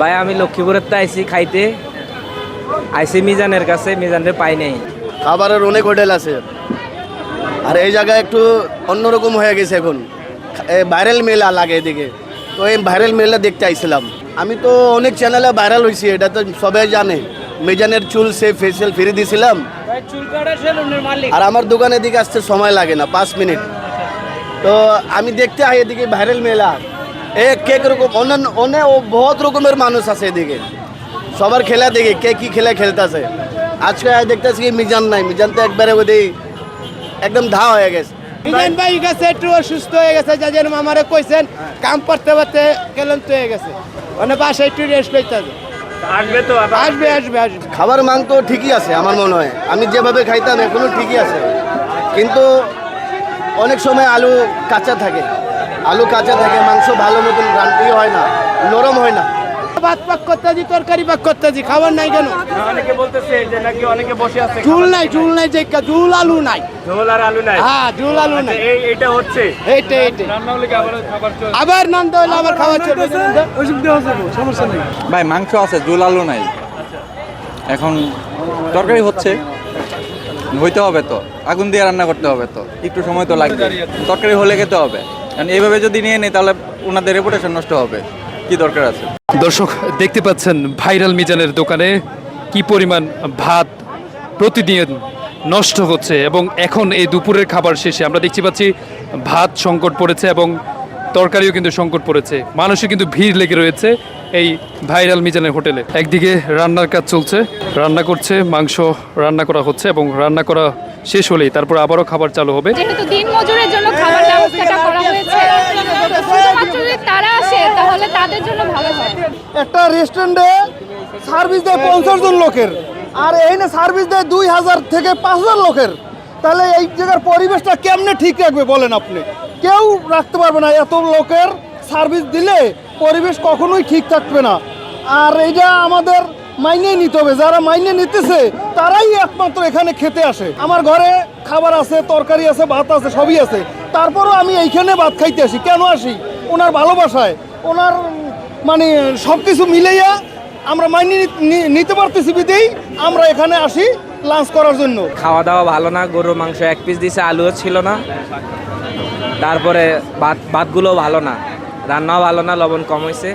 ভাই আমি লক্ষ্মীপুরের তো আইসি খাইতে। আইসি মিজানের কাছে মিজানের পাই নাই। খাবারের অনেক হোটেল আছে। আর এই জায়গায় একটু অন্যরকম হয়ে গেছে এখন। ভাইরাল মেলা লাগে এদিকে। তো এই ভাইরাল মেলা দেখতে আইছিলাম। আমি তো অনেক চ্যানেলে ভাইরাল হয়েছি এটা তো সবাই জানে। মিজানের চুল সে ফেসিয়াল ফিরে দিয়েছিলাম আর আমার দোকানের দিকে আসতে সময় লাগে না পাঁচ মিনিট। তো আমি দেখতে আই এদিকে ভাইরাল মেলা। এ কে রকম অন্যান্য অনেক বহুত রকমের মানুষ আছে এদিকে। সবার খেলা দেখে কে কি খেলা খেলতেছে। আজকে দেখতেছি কি মিজান নাই মিজান তো একবারে ওদের একদম ধা হয়ে গেছে। মিজান ভাই গেছে একটু অসুস্থ হয়ে গেছে যাদের মামারে কইছেন কাম করতে করতে ক্লান্ত হয়ে গেছে। মানে বাসায় একটু রেস্ট লইতে আসবে তো আসবে আসবে আসবে। খাবার মান তো ঠিকই আছে আমার মনে হয়। আমি যেভাবে খাইতাম এখনও ঠিকই আছে। কিন্তু অনেক সময় আলু কাঁচা থাকে। আলু কাঁচা থাকে মাংস ভালো মতন রান্তি হয় না নরম হয় না। ভাত পাক করতে দি তরকারি পাক করতে দি খাবার নাই কেন? অনেকে বলতেছে যে নাকি অনেকে বসে আছে চুল নাই চুল নাই যে আলু নাই। ঝোল আর আলু নাই। হ্যাঁ আলু নাই। এই এটা হচ্ছে। এইটা এইটা। আবার আবার খাবার চলবে ভাই মাংস আছে জোল আলু নাই। এখন তরকারি হচ্ছে। হইতে হবে তো। আগুন দিয়ে রান্না করতে হবে তো। একটু সময় তো লাগবে। তরকারি হলে খেতে হবে। এইভাবে যদি নিয়ে নেই, তাহলে ওনাদের রেপুটেশন নষ্ট হবে। কি দরকার আছে? দর্শক, দেখতে পাচ্ছেন ভাইরাল মিজানের দোকানে কি পরিমাণ ভাত প্রতিদিন নষ্ট হচ্ছে এবং এখন এই দুপুরের খাবার শেষে আমরা দেখতে পাচ্ছি ভাত সংকট পড়েছে এবং তরকারিও কিন্তু সংকট পড়েছে। মানুষের কিন্তু ভিড় লেগে রয়েছে এই ভাইরাল মিজানের হোটেলে। একদিকে রান্নার কাজ চলছে, রান্না করছে, মাংস রান্না করা হচ্ছে এবং রান্না করা শেষ হলেই তারপর আবারও খাবার চালু হবে। যেহেতু দিন মজুরের জন্য খাবার ব্যবস্থাটা করা হয়েছে শুধুমাত্র যদি তারা আসে তাহলে তাদের জন্য ভালো হয়। একটা রেস্টুরেন্টে সার্ভিস দেয় পঞ্চাশ জন লোকের আর এইখানে সার্ভিস দেয় দুই হাজার থেকে পাঁচ হাজার লোকের। তাহলে এই জায়গার পরিবেশটা কেমনে ঠিক রাখবে বলেন আপনি? কেউ রাখতে পারবে না এত লোকের সার্ভিস দিলে পরিবেশ কখনোই ঠিক থাকবে না। আর এইটা আমাদের মাইনে নিতে হবে, যারা মাইনে নিতেছে, তারাই একমাত্র এখানে খেতে আসে। আমার ঘরে খাবার আছে, তরকারি আছে, ভাত আছে, সবই আছে। তারপরও আমি এইখানে ভাত খাইতে আসি। কেন আসি? ওনার ভালোবাসায়। ওনার মানে সব কিছু মিলাইয়া আমরা মাইনে নিতে পারতেছি বিদেই, আমরা এখানে আসি লাঞ্চ করার জন্য। খাওয়া দাওয়া ভালো না, গরুর মাংস এক পিস দিছে, আলুও ছিল না। তারপরে ভাত ভাতগুলো ভালো না। রান্নাও ভালো না, লবণ কম হয়েছে